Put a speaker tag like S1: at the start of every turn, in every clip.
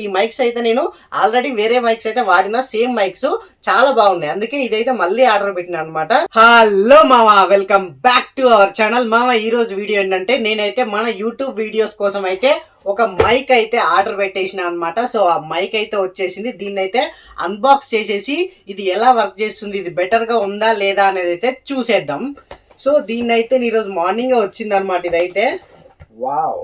S1: ఈ మైక్స్ అయితే నేను ఆల్రెడీ వేరే మైక్స్ అయితే వాడిన సేమ్ మైక్స్ చాలా బాగున్నాయి. అందుకే ఇదైతే మళ్ళీ ఆర్డర్ పెట్టిన అనమాట హలో మామ welcome back to our channel మామ ఈ రోజు వీడియో ఏంటంటే నేనైతే మన యూట్యూబ్ వీడియోస్ కోసం అయితే ఒక మైక్ అయితే ఆర్డర్ పెట్టేసిన అనమాట సో ఆ మైక్ అయితే వచ్చేసింది. దీన్ని అయితే అన్బాక్స్ చేసేసి ఇది ఎలా వర్క్ చేస్తుంది ఇది బెటర్గా ఉందా లేదా అనేది అయితే చూసేద్దాం. సో దీన్ని అయితే ఈరోజు మార్నింగే వచ్చింది అనమాట ఇదైతే. వావ్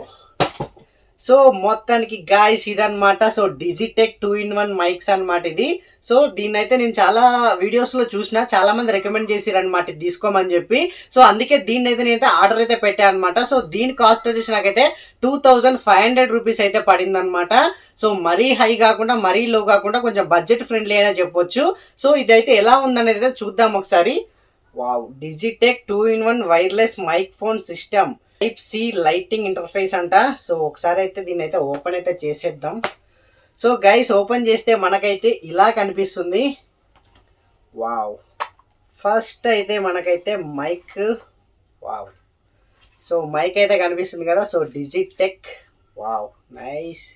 S1: సో మొత్తానికి గాయస్ ఇదనమాట so Digitek two in one mics అనమాట ఇది. సో దీన్ని అయితే నేను చాలా వీడియోస్లో చూసిన చాలా మంది రికమెండ్ చేసిరనమాట తీసుకోమని చెప్పి. సో అందుకే దీన్ని అయితే నేనైతే ఆర్డర్ అయితే పెట్టాను అనమాట సో దీని కాస్ట్ వచ్చేసి నాకైతే two thousand five hundred rupees అయితే పడింది అనమాట సో మరీ హై కాకుండా మరీ లో కాకుండా కొంచెం బడ్జెట్ ఫ్రెండ్లీ అయినా చెప్పొచ్చు. సో ఇదైతే ఎలా ఉందనేది అయితే చూద్దాం ఒకసారి. Wow Digitek two in one wireless mic phone system type C lightning interface అంట. సో ఒకసారి అయితే దీన్ని అయితే ఓపెన్ అయితే చేసేద్దాం. సో గైస్ ఓపెన్ చేస్తే మనకైతే ఇలా కనిపిస్తుంది. వావ్ ఫస్ట్ అయితే మనకైతే మైక్ వావ్ సో మైక్ అయితే కనిపిస్తుంది కదా. So Digitek wow nice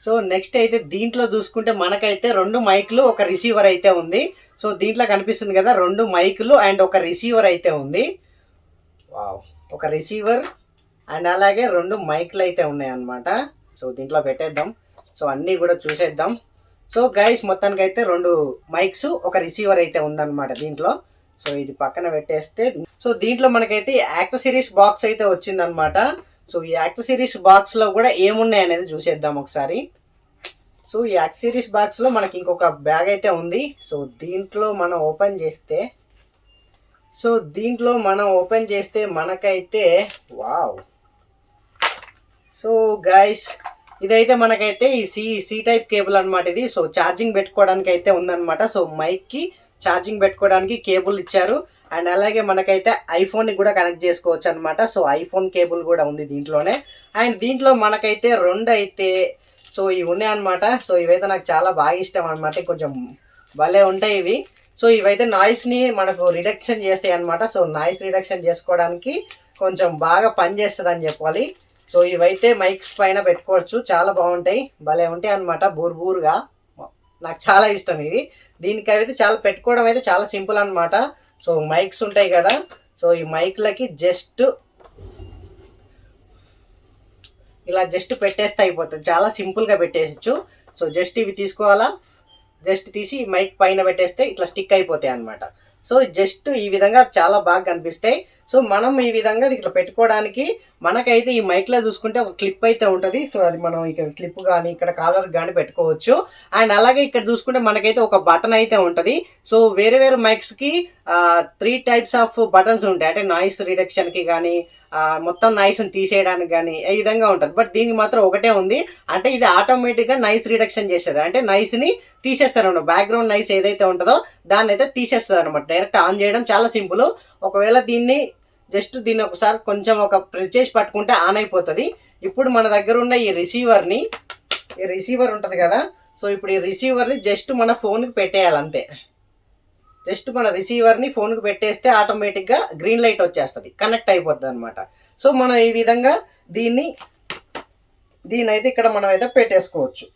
S1: so next అయితే దీంట్లో చూసుకుంటే మనకైతే రెండు మైక్లు ఒక రిసీవర్ అయితే ఉంది. సో దీంట్లో కనిపిస్తుంది కదా రెండు మైకులు అండ్ ఒక రిసీవర్ అయితే ఉంది. వావ్ ఒక రిసీవర్ అండ్ అలాగే రెండు మైక్లు అయితే ఉన్నాయన్నమాట. సో దీంట్లో పెట్టేద్దాం. సో అన్నీ కూడా చూసేద్దాం. సో గైస్ మొత్తానికి అయితే రెండు మైక్స్ ఒక రిసీవర్ అయితే ఉందన్నమాట దీంట్లో. సో ఇది పక్కన పెట్టేస్తే సో దీంట్లో మనకైతే యాక్సెసరీస్ బాక్స్ అయితే వచ్చిందనమాట సో ఈ యాక్సెసరీస్ బాక్స్లో కూడా ఏమున్నాయి అనేది చూసేద్దాం ఒకసారి. సో ఈ యాక్సెసరీస్ బాక్స్లో మనకి ఇంకొక బ్యాగ్ అయితే ఉంది. సో దీంట్లో మనం ఓపెన్ చేస్తే సో దీంట్లో మనం ఓపెన్ చేస్తే మనకైతే వావ్. సో గైస్ ఇదైతే మనకైతే ఈ సి సి టైప్ కేబుల్ అన్నమాట ఇది. సో ఛార్జింగ్ పెట్టుకోవడానికి అయితే ఉందన్నమాట. సో మైక్కి ఛార్జింగ్ పెట్టుకోవడానికి కేబుల్ ఇచ్చారు. అండ్ అలాగే మనకైతే ఐఫోన్ని కూడా కనెక్ట్ చేసుకోవచ్చు అనమాట సో ఐఫోన్ కేబుల్ కూడా ఉంది దీంట్లోనే. అండ్ దీంట్లో మనకైతే రెండు అయితే సో ఇవి ఉన్నాయి అనమాట సో ఇవైతే నాకు చాలా బాగా ఇష్టం అనమాట కొంచెం భలే ఉంటాయి ఇవి. సో ఇవైతే నాయిస్ని మనకు రిడక్షన్ చేస్తాయి అనమాట సో నాయిస్ రిడక్షన్ చేసుకోవడానికి కొంచెం బాగా పనిచేస్తుంది అని చెప్పాలి. సో ఇవైతే మైక్స్ పైన పెట్టుకోవచ్చు. చాలా బాగుంటాయి. భలే ఉంటాయి అనమాట బూర్ బూరుగా. నాకు చాలా ఇష్టం ఇవి. దీనికి అయితే చాలా పెట్టుకోవడం అయితే చాలా సింపుల్ అనమాట సో మైక్స్ ఉంటాయి కదా. సో ఈ మైక్లకి జస్ట్ ఇలా జస్ట్ పెట్టేస్తే అయిపోతుంది. చాలా సింపుల్గా పెట్టేసచ్చు సో జస్ట్ ఇవి తీసుకోవాలా? జస్ట్ తీసి మైక్ పైన పెట్టేస్తే ఇట్లా స్టిక్ అయిపోతాయి అనమాట సో జస్ట్ ఈ విధంగా చాలా బాగా కనిపిస్తాయి. సో మనం ఈ విధంగా ఇట్లా పెట్టుకోవడానికి మనకైతే ఈ మైక్లో చూసుకుంటే ఒక క్లిప్ అయితే ఉంటుంది. సో అది మనం ఇక్కడ క్లిప్ కానీ ఇక్కడ కాలర్ కానీ పెట్టుకోవచ్చు. అండ్ అలాగే ఇక్కడ చూసుకుంటే మనకైతే ఒక బటన్ అయితే ఉంటుంది. సో వేరే వేరే మైక్స్కి త్రీ టైప్స్ ఆఫ్ బటన్స్ ఉంటాయి. అంటే నాయిస్ రిడక్షన్కి కానీ మొత్తం నాయిస్ని తీసేయడానికి కానీ ఈ విధంగా ఉంటుంది. బట్ దీనికి మాత్రం ఒకటే ఉంది. అంటే ఇది ఆటోమేటిక్గా నైస్ రిడక్షన్ చేస్తుంది. అంటే నైస్ని తీసేస్తారు అనమాట బ్యాక్గ్రౌండ్ నైస్ ఏదైతే ఉంటుందో దాన్ని అయితే తీసేస్తుంది అనమాట డైరెక్ట్ ఆన్ చేయడం చాలా సింపుల్ ఒకవేళ దీన్ని జస్ట్ దీన్ని ఒకసారి కొంచెం ఒక ప్రెస్ చేసి పట్టుకుంటే ఆన్ అయిపోతుంది. ఇప్పుడు మన దగ్గర ఉన్న ఈ రిసీవర్ని ఈ రిసీవర్ ఉంటుంది కదా సో ఇప్పుడు ఈ రిసీవర్ని జస్ట్ మన ఫోన్కి పెట్టేయాలి అంతే. జస్ట్ మన రిసీవర్ని ఫోన్కి పెట్టేస్తే ఆటోమేటిక్గా గ్రీన్ లైట్ వచ్చేస్తుంది కనెక్ట్ అయిపోద్ది అనమాట సో మనం ఈ విధంగా దీన్ని దీన్ని అయితే ఇక్కడ మనం అయితే పెట్టేసుకోవచ్చు.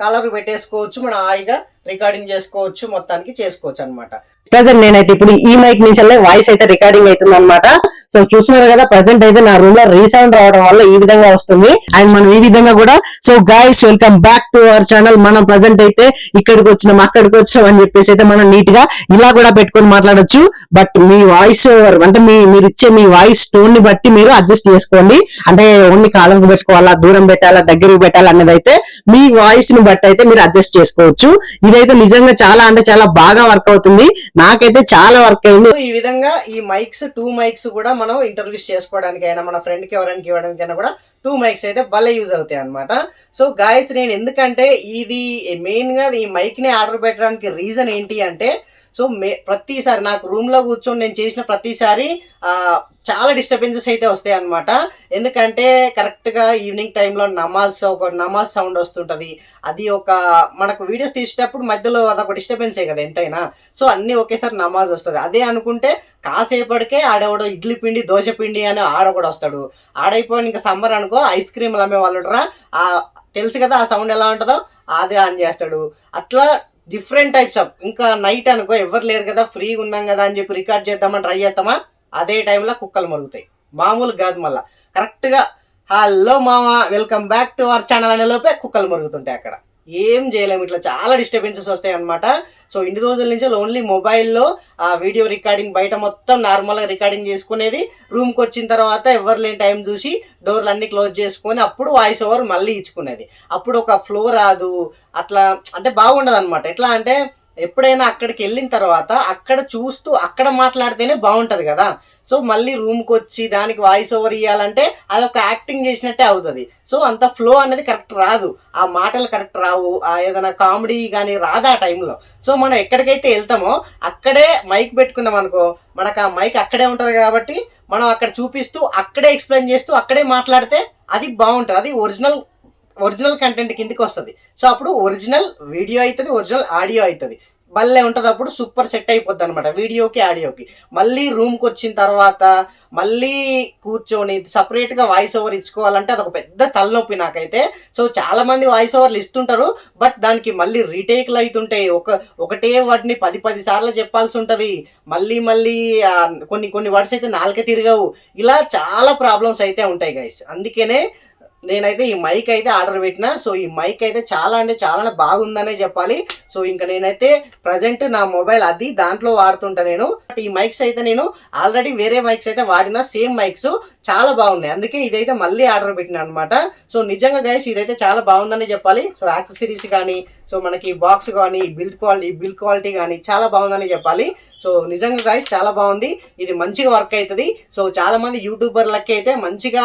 S1: కలర్ పెట్టేసుకోవచ్చు మనం హాయిగా రికార్డింగ్ చేసుకోవచ్చు మొత్తానికి చేసుకోవచ్చు అనమాట ప్రజెంట్ నేనైతే ఇప్పుడు ఈ మైక్ నుంచి వాయిస్ అయితే రికార్డింగ్ అవుతుంది అనమాట సో చూస్తున్నారు కదా ప్రజెంట్ అయితే నా రూమ్లో రీసౌండ్ రావడం వల్ల ఈ విధంగా వస్తుంది. అండ్ మనం ఈ విధంగా కూడా so guys welcome back to our channel మనం ప్రజెంట్ అయితే ఇక్కడికి వచ్చినాం అక్కడికి వచ్చినాం అని చెప్పేసి అయితే మనం నీట్గా ఇలా కూడా పెట్టుకొని మాట్లాడొచ్చు. బట్ మీ వాయిస్ అంటే మీ మీరు ఇచ్చే మీ వాయిస్ టోన్ని బట్టి మీరు అడ్జస్ట్ చేసుకోండి. అంటే ఓన్లీ కాలంకు పెట్టుకోవాలా దూరం పెట్టాలా దగ్గరికి పెట్టాలా అనేది అయితే మీ వాయిస్ని బట్టి అయితే మీరు అడ్జస్ట్ చేసుకోవచ్చు. ఇదైతే నిజంగా చాలా అంటే చాలా బాగా వర్క్ అవుతుంది. నాకైతే చాలా వర్క్ అయింది. ఈ విధంగా ఈ మైక్స్ టూ మైక్స్ కూడా మనం ఇంటర్వ్యూస్ చేసుకోవడానికి అయినా మన ఫ్రెండ్కి ఎవరైనా ఇవ్వడానికైనా కూడా టూ మైక్స్ అయితే భలే యూజ్ అవుతాయి అనమాట సో గాయస్ నేను ఎందుకంటే ఇది మెయిన్గా ఈ మైక్ని ఆర్డర్ పెట్టడానికి రీజన్ ఏంటి అంటే సో మే ప్రతిసారి నాకు రూమ్లో కూర్చొని నేను చేసిన ప్రతిసారి చాలా డిస్టర్బెన్సెస్ అయితే వస్తాయి అనమాట ఎందుకంటే కరెక్ట్గా ఈవినింగ్ టైంలో నమాజ్ ఒక నమాజ్ సౌండ్ వస్తుంటుంది. అది ఒక మనకు వీడియోస్ తీసేటప్పుడు మధ్యలో అదొక డిస్టర్బెన్సే కదా ఎంతైనా. సో అన్నీ ఒకేసారి నమాజ్ వస్తుంది. అదే అనుకుంటే కాసేపటికే ఆడెవడో ఇడ్లీ పిండి దోశ పిండి అని ఆడ కూడా వస్తాడు. ఆడైపోయిన ఇంకా సమ్మర్ అనుకో ఐస్ క్రీమ్లు అమ్మే వాళ్ళు ఉంటారా తెలుసు కదా ఆ సౌండ్ ఎలా ఉంటుందో? అదే ఆన్ చేస్తాడు. అట్లా డిఫరెంట్ టైప్స్ ఆఫ్ ఇంకా నైట్ అనుకో ఎవరు లేరు కదా ఫ్రీగా ఉన్నాం కదా అని చెప్పి రికార్డ్ చేద్దామని ట్రై చేస్తామా అదే టైంలో కుక్కలు మరుగుతాయి. మామూలు కాదు మళ్ళా. కరెక్ట్గా హలో మామ welcome back to our channel అనే లోపే కుక్కలు మరుగుతుంటాయి అక్కడ. ఏం చేయలేము. ఇట్లా చాలా డిస్టర్బెన్సెస్ వస్తాయి అనమాట సో ఇన్ని రోజుల నుంచి ఓన్లీ మొబైల్లో ఆ వీడియో రికార్డింగ్ బయట మొత్తం నార్మల్గా రికార్డింగ్ చేసుకునేది రూమ్కి వచ్చిన తర్వాత ఎవరు లేని టైం చూసి డోర్లు అన్ని క్లోజ్ చేసుకొని అప్పుడు వాయిస్ ఓవర్ మళ్ళీ ఇచ్చుకునేది. అప్పుడు ఒక ఫ్లో రాదు. అట్లా అంటే బాగుండదు అనమాట ఎట్లా అంటే ఎప్పుడైనా అక్కడికి వెళ్ళిన తర్వాత అక్కడ చూస్తూ అక్కడ మాట్లాడితేనే బాగుంటుంది కదా. సో మళ్ళీ రూమ్కి వచ్చి దానికి వాయిస్ ఓవర్ ఇవ్వాలంటే అది ఒక యాక్టింగ్ చేసినట్టే అవుతుంది. సో అంత ఫ్లో అనేది కరెక్ట్ రాదు. ఆ మాటలు కరెక్ట్ రావు. ఆ ఏదైనా కామెడీ కానీ రాదు ఆ టైంలో సో మనం ఎక్కడికైతే వెళ్తామో అక్కడే మైక్ పెట్టుకున్నాం అనుకో మనకు ఆ మైక్ అక్కడే ఉంటుంది కాబట్టి మనం అక్కడ చూపిస్తూ అక్కడే ఎక్స్ప్లెయిన్ చేస్తూ అక్కడే మాట్లాడితే అది బాగుంటుంది. అది ఒరిజినల్ ఒరిజినల్ కంటెంట్ కిందకి వస్తుంది. సో అప్పుడు ఒరిజినల్ వీడియో అవుతుంది ఒరిజినల్ ఆడియో అవుతుంది భలే ఉంటుంది అప్పుడు సూపర్ సెట్ అయిపోద్ది అనమాట వీడియోకి ఆడియోకి. మళ్ళీ రూమ్కి వచ్చిన తర్వాత మళ్ళీ కూర్చొని సపరేట్గా వాయిస్ ఓవర్ ఇచ్చుకోవాలంటే అదొక పెద్ద తలనొప్పి నాకైతే. సో చాలామంది వాయిస్ ఓవర్లు ఇస్తుంటారు బట్ దానికి మళ్ళీ రీటేక్లు అవుతుంటాయి ఒక ఒకటే వర్డ్ని పది పది సార్లు చెప్పాల్సి ఉంటుంది. మళ్ళీ మళ్ళీ కొన్ని కొన్ని వర్డ్స్ అయితే నాలుక తిరగవు. ఇలా చాలా ప్రాబ్లమ్స్ అయితే ఉంటాయి గైస్ అందుకనే నేనైతే ఈ మైక్ అయితే ఆర్డర్ పెట్టిన సో ఈ మైక్ అయితే చాలా అంటే చాలా బాగుందనే చెప్పాలి. సో ఇంకా నేనైతే ప్రజెంట్ నా మొబైల్ అది దాంట్లో వాడుతుంటా నేను. బట్ ఈ మైక్స్ అయితే నేను ఆల్రెడీ వేరే మైక్స్ అయితే వాడిన సేమ్ మైక్స్ చాలా బాగున్నాయి. అందుకే ఇదైతే మళ్ళీ ఆర్డర్ పెట్టిన అనమాట సో నిజంగా గైస్ ఇదైతే చాలా బాగుందని చెప్పాలి. సో యాక్సెసరీస్ కానీ సో మనకి బాక్స్ కానీ బిల్డ్ క్వాలిటీ బిల్డ్ క్వాలిటీ కానీ చాలా బాగుందని చెప్పాలి. సో నిజంగా గైస్ చాలా బాగుంది. ఇది మంచిగా వర్క్ అవుతుంది. సో చాలా మంది యూట్యూబర్లకి అయితే మంచిగా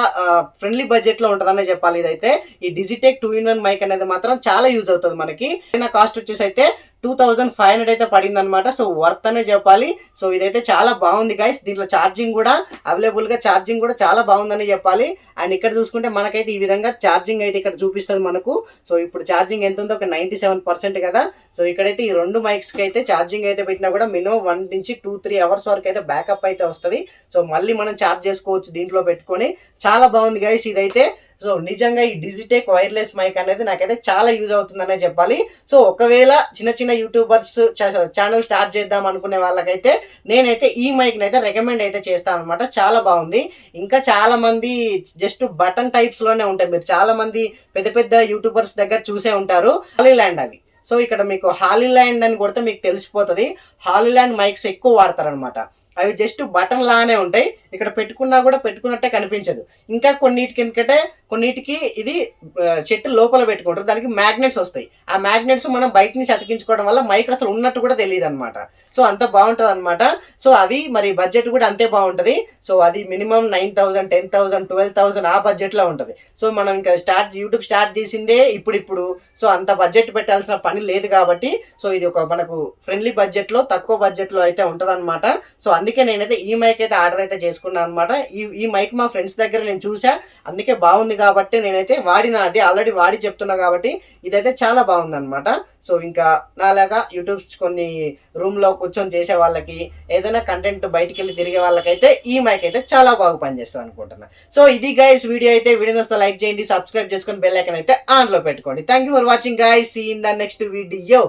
S1: ఫ్రెండ్లీ బడ్జెట్లో ఉంటుందనే చెప్పాలి ఇదైతే ఈ Digitek two in one mic అనేది మాత్రం చాలా యూజ్ అవుతుంది మనకి. కాస్ట్ వచ్చేసి అయితే టూ థౌజండ్ ఫైవ్ హండ్రెడ్ అయితే పడింది అనమాట సో వర్త్ అనే చెప్పాలి. సో ఇదైతే చాలా బాగుంది గైస్ దీంట్లో ఛార్జింగ్ కూడా అవైలబుల్గా ఛార్జింగ్ కూడా చాలా బాగుందని చెప్పాలి. అండ్ ఇక్కడ చూసుకుంటే మనకైతే ఈ విధంగా ఛార్జింగ్ అయితే ఇక్కడ చూపిస్తుంది మనకు. సో ఇప్పుడు ఛార్జింగ్ ఎంత ఉందో ఒక నైంటీ సెవెన్ పర్సెంట్ కదా. సో ఇక్కడైతే ఈ రెండు మైక్స్కి అయితే ఛార్జింగ్ అయితే పెట్టినా కూడా మినిమం వన్ నుంచి టూ త్రీ అవర్స్ వరకు అయితే బ్యాకప్ అయితే వస్తుంది. సో మళ్ళీ మనం ఛార్జ్ చేసుకోవచ్చు దీంట్లో పెట్టుకొని. చాలా బాగుంది గైస్ ఇదైతే. సో నిజంగా ఈ డిజిటెక్ వైర్లెస్ మైక్ అనేది నాకైతే చాలా యూజ్ అవుతుందనే చెప్పాలి. సో ఒకవేళ చిన్న చిన్న యూట్యూబర్స్ ఛానల్ స్టార్ట్ చేద్దాం అనుకునే వాళ్ళకైతే నేనైతే ఈ మైక్ని అయితే రికమెండ్ అయితే చేస్తాను అనమాట చాలా బాగుంది. ఇంకా చాలా మంది జస్ట్ బటన్ టైప్స్లోనే ఉంటాయి. మీరు చాలా మంది పెద్ద పెద్ద యూట్యూబర్స్ దగ్గర చూసే ఉంటారు. హాలీల్యాండ్ అవి. సో ఇక్కడ మీకు హాలీల్యాండ్ అని కొడితే మీకు తెలిసిపోతుంది. హాలీల్యాండ్ మైక్స్ ఎక్కువ వాడతారనమాట అవి జస్ట్ బటన్ లానే ఉంటాయి. ఇక్కడ పెట్టుకున్నా కూడా పెట్టుకున్నట్టే కనిపించదు. ఇంకా కొన్నిటికి ఎందుకంటే కొన్నిటికి ఇది చెట్టు లోపల పెట్టుకుంటారు. దానికి మ్యాగ్నెట్స్ వస్తాయి. ఆ మ్యాగ్నెట్స్ మనం బయట నుంచి అతికించుకోవడం వల్ల మైక్ అసలు ఉన్నట్టు కూడా తెలియదు అనమాట సో అంత బాగుంటుంది అనమాట సో అవి మరి బడ్జెట్ కూడా అంతే బాగుంటుంది. సో అది minimum nine thousand ten thousand twelve thousand ఆ బడ్జెట్లో ఉంటుంది. సో మనం ఇంకా స్టార్ట్ యూట్యూబ్ స్టార్ట్ చేసిందే ఇప్పుడిప్పుడు. సో అంత బడ్జెట్ పెట్టాల్సిన పని లేదు కాబట్టి సో ఇది ఒక మనకు ఫ్రెండ్లీ బడ్జెట్లో తక్కువ బడ్జెట్లో అయితే ఉంటుంది సో అందుకే నేనైతే ఈ మైక్ అయితే ఆర్డర్ అయితే చేసుకున్నాను. అనమాట ఈ ఈ మైక్ మా ఫ్రెండ్స్ దగ్గర నేను చూసా అందుకే బాగుంది కాబట్టి నేనైతే వాడిన అది ఆల్రెడీ వాడి చెప్తున్నా కాబట్టి ఇదైతే చాలా బాగుంది అనమాట సో ఇంకా నాలాగా యూట్యూబ్స్ కొన్ని రూమ్లో కూర్చొని చేసే వాళ్ళకి ఏదైనా కంటెంట్ బయటికి వెళ్ళి తిరిగే వాళ్ళకైతే ఈ మైక్ అయితే చాలా బాగా పనిచేస్తుంది అనుకుంటున్నా. సో ఇది గైస్ వీడియో అయితే వీడియో వస్తే లైక్ చేయండి సబ్స్క్రైబ్ చేసుకొని బెల్ ఐకన్ అయితే ఆన్లో పెట్టుకోండి. Thank you for watching guys see in the next video